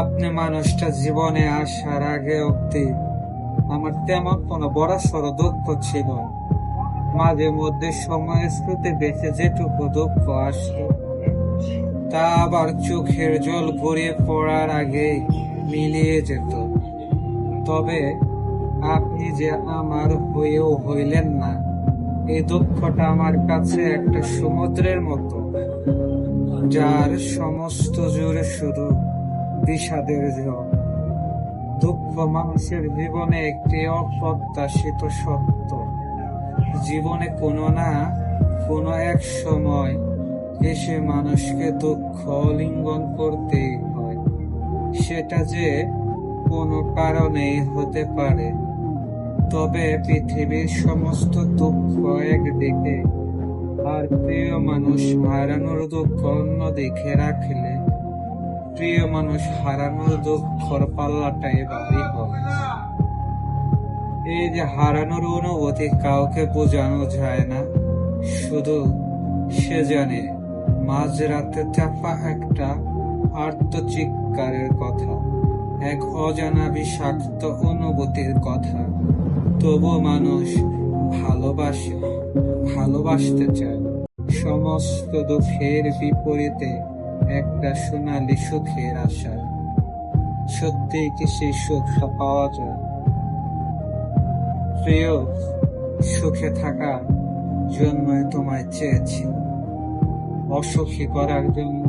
আপনি মানুষটা জীবনে আসার আগে অব্দি আমার তেমন কোনো বড় দুঃখ ছিল। মাঝে মধ্যে সময়ের স্রোতে বেঁচে যেটুকু দুঃখ আসতো তা আবার চোখের জল গড়িয়ে পড়ার আগে মিলিয়ে যেত তবে আপনি যে আমার হয়েও হইলেন না, এই দুঃখটা আমার কাছে একটা সমুদ্রের মতো, যার সমস্ত জুড়ে শুধু বিষাদের জল দুঃখ মানুষের জীবনে একটি অপ্রত্যাশিত সত্য। জীবনে কোনো না, কোনো এক সময় এসে মানুষকে দুঃখ লিঙ্গন করতেই হয়। সেটা যে কোনো কারণেই হতে পারে। তবে পৃথিবীর সমস্ত দুঃখ একদিকে আর প্রিয় মানুষ হারানোর দুঃখ অন্যদিকে রাখলে প্রিয় মানুষ, হারানোর দুঃখর পাল্লাটাই ভারী হবে এই যে হারানোর অনুভূতি কাউকে বোঝানো যায় না। শুধু সে জানে, মাঝরাতে চাপা একটা আর্তচিৎকারের কথা, এক অজানা বিষাক্ত অনুভূতির কথা। তবু মানুষ ভালোবাসে, ভালোবাসতে চায়। সমস্ত দুঃখের বিপরীতে একটা সোনালি সুখের আশা সত্যিই কি সেই সুখটা পাওয়া যায়? প্রিয়, সুখে থাকা জন্যই তোমায় চেয়েছি। অসুখী করার জন্য।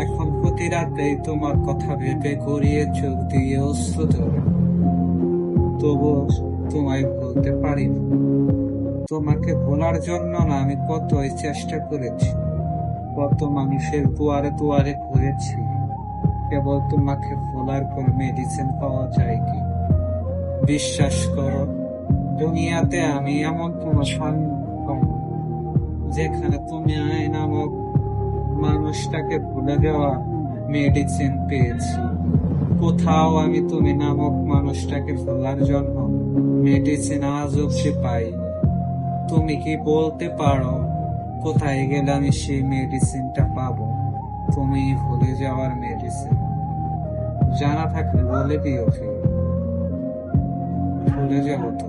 এখন প্রতি রাতেই তোমার কথা ভেবে গড়িয়ে চোখ দিয়ে অশ্রু ধরে। তবুও তোমায় বলতে পারি তোমাকে ভোলার জন্য না আমি কতই চেষ্টা করেছি। কত মানুষের দুয়ারে দুয়ারে ঘুরেছি। কেবল তোমাকে ভোলার কোন মেডিসিন পাওয়া যায় কি? বিশ্বাস করো, দুনিয়াতে আমি এমন কোন স্থান পাইনি যেখানে তুমি আয় নামক মানুষটাকে ভুলে দেওয়া মেডিসিন পেয়েছি। কোথাও আমি তুমি নামক মানুষটাকে ভোলার জন্য মেডিসিন আজ অব্দি পাই তুমি কি বলতে পারো? কোথায় গেলে আমি সেই মেডিসিনটা পাবো? তুমি ভুলে যাওয়ার মেডিসিন জানা থাকলে বলে দিও ভুলে যাব তো।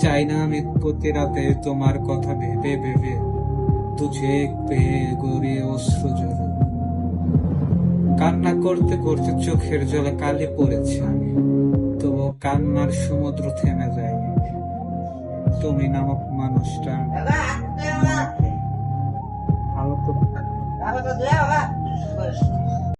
চাই না আমি প্রতি রাতে তোমার কথা ভেবে ভেবে তুঝে পেয়ে গড়িয়ে অশ্রু জল কান্না করতে করতে চোখের জলে কালি পড়েছে আমি। তবু কান্নার সমুদ্র থেমে যায় তুমি নামক মানুষটা।